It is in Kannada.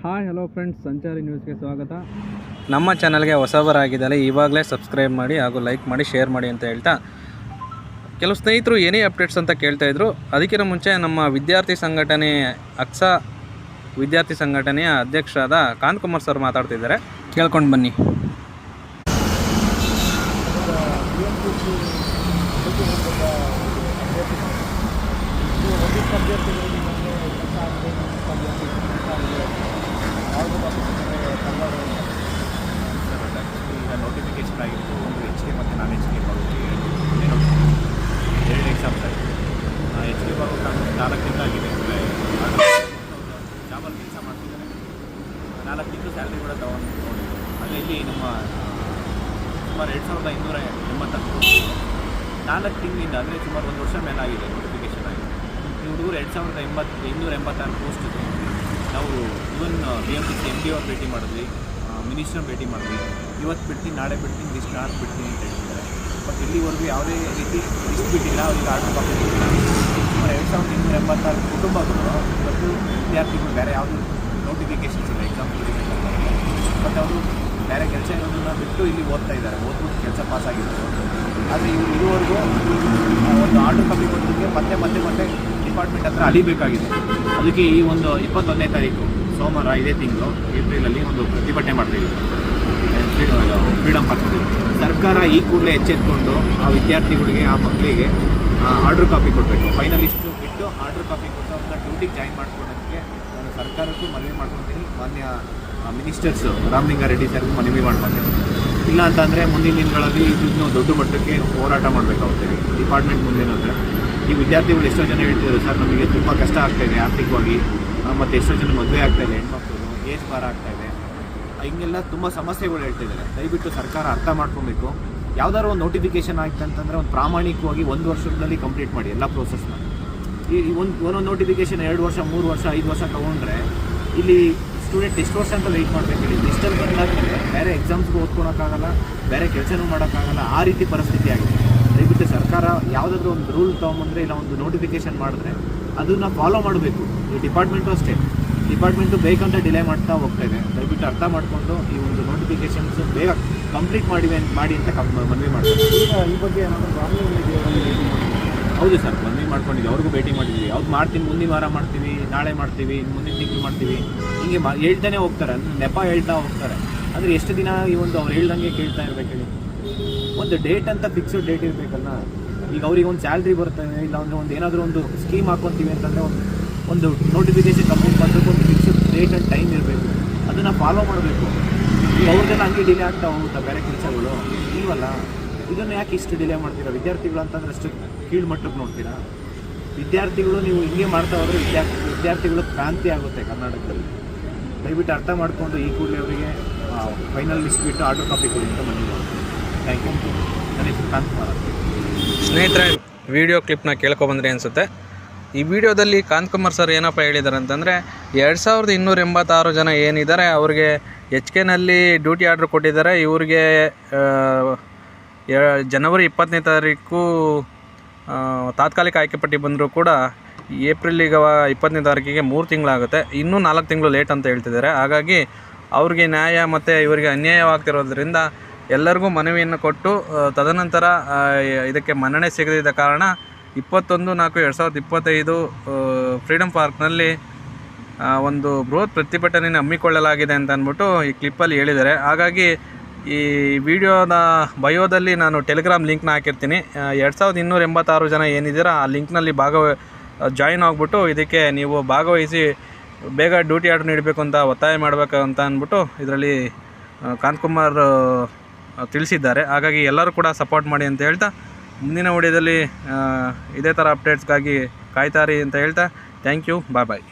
ಹಾಯ್ ಹಲೋ ಫ್ರೆಂಡ್ಸ್ ಸಂಚಾರಿ ನ್ಯೂಸ್ಗೆ ಸ್ವಾಗತ ನಮ್ಮ ಚಾನಲ್ಗೆ ಹೊಸಬರಾಗಿದ್ದರೆ ಇವಾಗಲೇ ಸಬ್ಸ್ಕ್ರೈಬ್ ಮಾಡಿ ಹಾಗೂ ಲೈಕ್ ಮಾಡಿ ಶೇರ್ ಮಾಡಿ ಅಂತ ಹೇಳ್ತಾ ಕೆಲವು ಸ್ನೇಹಿತರು ಏನೇ ಅಪ್ಡೇಟ್ಸ್ ಅಂತ ಕೇಳ್ತಾ ಇದ್ರು ಅದಕ್ಕಿಂತ ಮುಂಚೆ ನಮ್ಮ ವಿದ್ಯಾರ್ಥಿ ಸಂಘಟನೆ ಅಕ್ಸಾ ವಿದ್ಯಾರ್ಥಿ ಸಂಘಟನೆಯ ಅಧ್ಯಕ್ಷರಾದ ಕಾಂತ್ ಕುಮಾರ್ ಸರ್ ಮಾತಾಡ್ತಿದ್ದಾರೆ ಕೇಳ್ಕೊಂಡು ಬನ್ನಿ ಈಗ ನೋಟಿಫಿಕೇಶನ್ ಆಗಿತ್ತು ಎಚ್ ಕೆ ಮತ್ತು ನಾನ್ ಎಚ್ ಕೆ ಬರುತ್ತೆ. ಎರಡು ಎಕ್ಸಾಮ್ಸ್ ಆಯಿತು. ಎಚ್ ಕೆ ಜಾಬಲ್ಲಿ ಕೆಲಸ ಮಾಡ್ತಿದ್ದಾರೆ. ನಾಲ್ಕು ತಿಂಗಳು ಸ್ಯಾಲ್ರಿ ಕೂಡ ತಗೊಂಡು ಅಲ್ಲಿ ನಮ್ಮ, ಸುಮಾರು ಎರಡು ಸಾವಿರದ ಇನ್ನೂರ ನಾಲ್ಕು ತಿಂಗಳಿಂದ, ಅಂದರೆ ಸುಮಾರು ಒಂದು ವರ್ಷ ಮೇಲಾಗಿದೆ ನೋಟಿಫಿಕೇಶನ್ ಆಗಿದೆ. ಈ ಹುಡುಗರು ಎರಡು ಸಾವಿರದ ಎಂಬತ್ತು ಇನ್ನೂರ ಎಂಬತ್ತಾರು ಪೋಸ್ಟ್ ಇದೆ ನಾವು even B M C M D ಅವ್ರು ಭೇಟಿ ಮಾಡಿದ್ವಿ. ಮಿನಿಸ್ಟರ್ ಭೇಟಿ ಮಾಡಿದ್ವಿ. ಇವತ್ತು ಬಿಡ್ತೀನಿ, ನಾಳೆ ಬಿಡ್ತೀನಿ ಲಿಸ್ಟ್ ನಾಳೆ ಬಿಡ್ತೀನಿ ಅಂತ ಹೇಳ್ತಿದ್ದಾರೆ ಬಟ್ ಇಲ್ಲಿವರೆಗೂ ಯಾವುದೇ ರೀತಿ ಲಿಸ್ಟ್ ಬಿಟ್ಟಿಲ್ಲ. ಅವ್ರಿಗೆ ಆರ್ಡರ್ ಕಾಪಿ ಸುಮಾರು ಎರಡು ಸಾವಿರದ ಇನ್ನೂರ ಎಂಬತ್ತಾರು ಕುಟುಂಬಗಳು ಇವತ್ತು ವಿದ್ಯಾರ್ಥಿಗಳು ಬೇರೆ ಯಾವುದೂ ನೋಟಿಫಿಕೇಶನ್ಸ್ ಇಲ್ಲ ಎಕ್ಸಾಮ್ ಬಟ್ ಅವರು ಬೇರೆ ಕೆಲಸ ಇರೋದನ್ನ ಬಿಟ್ಟು ಇಲ್ಲಿ ಓದ್ತಾ ಇದ್ದಾರೆ. ಓದ್ಬಿಟ್ಟು ಕೆಲಸ ಪಾಸ್ ಆಗಿದ್ದಾರೆ. ಆದರೆ ಇವರು ಇದುವರೆಗೂ ಒಂದು ಆರ್ಡರ್ ಕಾಪಿ ಕೊಡೋದಕ್ಕೆ ಮತ್ತೆ ಮತ್ತೆ ಮತ್ತೆ ಡಿಪಾರ್ಟ್ಮೆಂಟ್ ಹತ್ರ ಅಲಿಬೇಕಾಗಿದೆ ಅದಕ್ಕೆ ಈ ಒಂದು ಇಪ್ಪತ್ತೊಂದನೇ ತಾರೀಕು, ಸೋಮವಾರ ಇದೇ ತಿಂಗಳು, ಏಪ್ರಿಲಲ್ಲಿ ಒಂದು ಪ್ರತಿಭಟನೆ ಮಾಡ್ತಿದ್ದೀವಿ ಫ್ರೀಡಮ್ ಪಾರ್ಕ್ ಸರ್ಕಾರ ಈ ಕೂಡಲೇ ಎಚ್ಚೆತ್ಕೊಂಡು ಆ ವಿದ್ಯಾರ್ಥಿಗಳಿಗೆ, ಆ ಮಕ್ಕಳಿಗೆ ಆರ್ಡರ್ ಕಾಪಿ ಕೊಡಬೇಕು. ಫೈನಲಿಸ್ಟು ಬಿಟ್ಟು ಆರ್ಡರ್ ಕಾಪಿ ಕೊಟ್ಟು ಅವ್ರನ್ನ ಡ್ಯೂಟಿಗೆ ಜಾಯಿನ್ ಮಾಡ್ಕೊಳ್ಳೋದಕ್ಕೆ ನಾನು ಸರ್ಕಾರಕ್ಕೂ ಮನವಿ ಮಾಡ್ಕೊತೀನಿ. ಮಾನ್ಯ ಮಿನಿಸ್ಟರ್ಸು ರಾಮಲಿಂಗಾರೆಡ್ಡಿ ಸರ್ಗೂ ಮನವಿ ಮಾಡ್ಕೊತೀನಿ. ಇಲ್ಲ ಅಂತಂದರೆ ಮುಂದಿನ ದಿನಗಳಲ್ಲಿ ಇದನ್ನು ದೊಡ್ಡ ಮಟ್ಟಕ್ಕೆ ಹೋರಾಟ ಮಾಡಬೇಕಾಗುತ್ತೆ ಡಿಪಾರ್ಟ್ಮೆಂಟ್ ಮುಂದೆ ಏನಂದರೆ, ಈ ವಿದ್ಯಾರ್ಥಿಗಳು ಎಷ್ಟೋ ಜನ ಹೇಳ್ತಿದ್ದಾರೆ, ಸರ್, ನಮಗೆ ತುಂಬ ಕಷ್ಟ ಆಗ್ತಾ ಇದೆ, ಆರ್ಥಿಕವಾಗಿ ಮತ್ತು ಎಷ್ಟೋ ಜನ ಮದುವೆ ಆಗ್ತಾ ಇದೆ, ಹೆಣ್ಮಕ್ಳು, ಏಜ್ ಬಾರ ಆಗ್ತಾ ಇದೆ. ಹಿಂಗೆಲ್ಲ ತುಂಬ ಸಮಸ್ಯೆಗಳು ಹೇಳ್ತಿದ್ದಾರೆ ದಯವಿಟ್ಟು ಸರ್ಕಾರ ಅರ್ಥ ಮಾಡ್ಕೊಬೇಕು. ಯಾವ್ದಾದ್ರು ಒಂದು ನೋಟಿಫಿಕೇಶನ್ ಆಯ್ತು ಅಂತಂದರೆ ಒಂದು ಪ್ರಾಮಾಣಿಕವಾಗಿ ಒಂದು ವರ್ಷದಲ್ಲಿ ಕಂಪ್ಲೀಟ್ ಮಾಡಿ, ಎಲ್ಲ ಪ್ರೋಸೆಸ್ನ ಈ ಒಂದು, ಒಂದೊಂದು ನೋಟಿಫಿಕೇಶನ್ ಎರಡು ವರ್ಷ, ಮೂರು ವರ್ಷ, ಐದು ವರ್ಷ ತೊಗೊಂಡ್ರೆ, ಇಲ್ಲಿ ಸ್ಟೂಡೆಂಟ್ ಎಷ್ಟು ವರ್ಷ ಅಂತ ವೆಯ್ಟ್ ಮಾಡಬೇಕು ಹೇಳಿ. ಡಿಜಿಟಲ್ ಬಂದಾದ್ಮೇಲೆ ಬೇರೆ ಎಕ್ಸಾಮ್ಸ್ಗೆ ಓದ್ಕೊಳಕ್ಕಾಗಲ್ಲ ಬೇರೆ ಕೆಲಸನೂ ಮಾಡೋಕ್ಕಾಗಲ್ಲ ಆ ರೀತಿ ಪರಿಸ್ಥಿತಿ ಆಗಿದೆ. ದಯವಿಟ್ಟು ಸರ್ಕಾರ ಯಾವುದಾದ್ರೂ ಒಂದು ರೂಲ್ ತೊಗೊಂಬಂದ್ರೆ ಇಲ್ಲ ಒಂದು ನೋಟಿಫಿಕೇಶನ್ ಮಾಡಿದ್ರೆ ಅದನ್ನು ಫಾಲೋ ಮಾಡಬೇಕು. ಈ ಡಿಪಾರ್ಟ್ಮೆಂಟು ಅಷ್ಟೇ. ಡಿಪಾರ್ಟ್ಮೆಂಟು ಬೇಕಂತ ಡಿಲೇ ಮಾಡ್ತಾ ಹೋಗ್ತಾ ಇದೆ. ದಯವಿಟ್ಟು ಅರ್ಥ ಮಾಡಿಕೊಂಡು ಈ ಒಂದು ನೋಟಿಫಿಕೇಶನ್ಸ್ ಬೇಗ ಕಂಪ್ಲೀಟ್ ಮಾಡಿವೆ ಅಂತ ಮಾಡಿ ಅಂತ ಕಮ್ ಮನವಿ ಮಾಡ್ತಾರೆ ಈ ಬಗ್ಗೆ ಏನಾದರೂ ಹೌದು ಸರ್ ಮನವಿ ಮಾಡ್ಕೊಂಡಿದ್ದೀವಿ ಅವ್ರಿಗೂ ಭೇಟಿ ಮಾಡಿದ್ದೀವಿ ಅವ್ರು ಮಾಡ್ತೀನಿ ಮುಂದಿನ ವಾರ ಮಾಡ್ತೀವಿ ನಾಳೆ ಮಾಡ್ತೀವಿ ಮುಂದಿನ ತಿಂಗಳು ಮಾಡ್ತೀವಿ. ಹಿಂಗೆ ಹೇಳ್ತಾನೆ ಹೋಗ್ತಾರೆ ನೆಪ ಹೇಳ್ತಾ ಹೋಗ್ತಾರೆ. ಅಂದರೆ ಎಷ್ಟು ದಿನ ಈ ಒಂದು ಅವ್ರು ಹೇಳ್ದಂಗೆ ಕೇಳ್ತಾ ಇರ್ಬೇಕು ಹೇಳಿ. ಒಂದು ಡೇಟ್ ಅಂತ ಫಿಕ್ಸ್ಡ್ ಡೇಟ್ ಇರಬೇಕಲ್ಲ. ಈಗ ಅವ್ರಿಗೆ ಒಂದು ಸ್ಯಾಲ್ರಿ ಬರುತ್ತೆ, ಇಲ್ಲ ಅಂದರೆ ಒಂದು ಏನಾದರೂ ಒಂದು ಸ್ಕೀಮ್ ಹಾಕ್ಕೊತೀವಿ ಅಂತಂದರೆ ಒಂದು ಒಂದು ನೋಟಿಫಿಕೇಶನ್ ಕಂಪ್ಲೀಟ್ ಮಾಡಬೇಕು ಒಂದು ಫಿಕ್ಸ್ಡ್ ಡೇಟ್ ಆ್ಯಂಡ್ ಟೈಮ್ ಇರಬೇಕು. ಅದನ್ನು ಫಾಲೋ ಮಾಡಬೇಕು. ಈಗ ಅವ್ರದ್ದೆಲ್ಲ ಹಂಗೆ ಡಿಲೇ ಆಗ್ತಾ ಹೋಗುತ್ತಾ, ಬೇರೆ ಕೆಲಸಗಳು. ಇಲ್ವಲ್ಲ ಇದನ್ನು ಯಾಕೆ ಇಷ್ಟು ಡಿಲೇ ಮಾಡ್ತೀರಾ? ವಿದ್ಯಾರ್ಥಿಗಳು ಅಂತಂದ್ರೆ ಅಷ್ಟು ಕೀಳು ಮಟ್ಟಕ್ಕೆ ನೋಡ್ತೀರಾ? ವಿದ್ಯಾರ್ಥಿಗಳು ನೀವು ಹಿಂಗೆ ಮಾಡ್ತಾ ಹೋದರೆ ವಿದ್ಯಾರ್ಥಿ ವಿದ್ಯಾರ್ಥಿಗಳು ಕ್ರಾಂತಿ ಆಗುತ್ತೆ ಕರ್ನಾಟಕದಲ್ಲಿ. ದಯವಿಟ್ಟು ಅರ್ಥ ಮಾಡಿಕೊಂಡು ಈ ಕೂಡಲೇ ಅವರಿಗೆ ಫೈನಲ್ ಲಿಸ್ಟ್ ಬಿಟ್ಟು ಆರ್ಡರ್ ಕಾಪಿ ಕೊಡಿ ಅಂತ ಮಾಡ್ತೀನಿ. ಥ್ಯಾಂಕ್ ಯು ನನ್ನ ಹೆಸರು. ಸ್ನೇಹಿತರೆ ವಿಡಿಯೋ ಕ್ಲಿಪ್ನ ಕೇಳ್ಕೊಬಂದ್ರಿ ಅನಿಸುತ್ತೆ ಈ ವಿಡಿಯೋದಲ್ಲಿ ಕಾಂತ್ ಕುಮಾರ್ ಸರ್ ಏನಪ್ಪ ಹೇಳಿದ್ದಾರೆ ಅಂತಂದರೆ, ಎರಡು ಸಾವಿರದ ಇನ್ನೂರ ಎಂಬತ್ತಾರು ಜನ ಏನಿದ್ದಾರೆ ಅವ್ರಿಗೆ ಎಚ್ ಕೆನಲ್ಲಿ ಡ್ಯೂಟಿ ಆರ್ಡ್ರ್ ಕೊಟ್ಟಿದ್ದಾರೆ. ಇವ್ರಿಗೆ ಜನವರಿ ಇಪ್ಪತ್ತನೇ ತಾರೀಕು ತಾತ್ಕಾಲಿಕ ಆಯ್ಕೆ ಪಟ್ಟಿ ಬಂದರೂ ಕೂಡ ಏಪ್ರಿಲಿಗೆ ಇಪ್ಪತ್ತನೇ ತಾರೀಕಿಗೆ ಮೂರು ತಿಂಗಳಾಗುತ್ತೆ. ಇನ್ನೂ ನಾಲ್ಕು ತಿಂಗಳು ಲೇಟ್ ಅಂತ ಹೇಳ್ತಿದ್ದಾರೆ. ಹಾಗಾಗಿ ಅವ್ರಿಗೆ ನ್ಯಾಯ ಮತ್ತು ಇವರಿಗೆ ಅನ್ಯಾಯವಾಗ್ತಿರೋದ್ರಿಂದ ಎಲ್ಲರಿಗೂ ಮನವಿಯನ್ನು ಕೊಟ್ಟು ತದನಂತರ ಇದಕ್ಕೆ ಮನ್ನಣೆ ಸಿಗದಿದ್ದ ಕಾರಣ ಇಪ್ಪತ್ತೊಂದು ನಾಲ್ಕು ಎರಡು ಸಾವಿರದ ಇಪ್ಪತ್ತೈದು ಫ್ರೀಡಮ್ ಪಾರ್ಕ್ನಲ್ಲಿ ಒಂದು ಬೃಹತ್ ಪ್ರತಿಭಟನೆಯನ್ನು ಹಮ್ಮಿಕೊಳ್ಳಲಾಗಿದೆ ಅಂತ ಅಂದ್ಬಿಟ್ಟು ಈ ಕ್ಲಿಪ್ಪಲ್ಲಿ ಹೇಳಿದ್ದಾರೆ. ಹಾಗಾಗಿ ಈ ವಿಡಿಯೋದ ಬಯೋದಲ್ಲಿ ನಾನು ಟೆಲಿಗ್ರಾಮ್ ಲಿಂಕ್ನ ಹಾಕಿರ್ತೀನಿ. ಎರಡು ಸಾವಿರದ ಇನ್ನೂರ ಎಂಬತ್ತಾರು ಜನ ಏನಿದ್ದೀರಾ, ಆ ಲಿಂಕ್ನಲ್ಲಿ ಭಾಗವ ಜಾಯಿನ್ ಆಗಿಬಿಟ್ಟು ಇದಕ್ಕೆ ನೀವು ಭಾಗವಹಿಸಿ ಬೇಗ ಡ್ಯೂಟಿ ಆರ್ಡರ್ ನೀಡಬೇಕು ಅಂತ ಒತ್ತಾಯ ಮಾಡಬೇಕು ಅಂತ ಅಂದ್ಬಿಟ್ಟು ಇದರಲ್ಲಿ ಕಾಂತ್ ಕುಮಾರ್ ತಿಳಿಸಿದ್ದಾರೆ. ಹಾಗಾಗಿ ಎಲ್ಲರೂ ಕೂಡ ಸಪೋರ್ಟ್ ಮಾಡಿ ಅಂತ ಹೇಳ್ತಾ, ಮುಂದಿನ ವಿಡಿಯೋದಲ್ಲಿ ಇದೇ ಥರ ಅಪ್ಡೇಟ್ಸ್ಗಾಗಿ ಕಾಯ್ತಾರಿ ಅಂತ ಹೇಳ್ತಾ, ಥ್ಯಾಂಕ್ ಯು, ಬಾಯ್ ಬಾಯ್.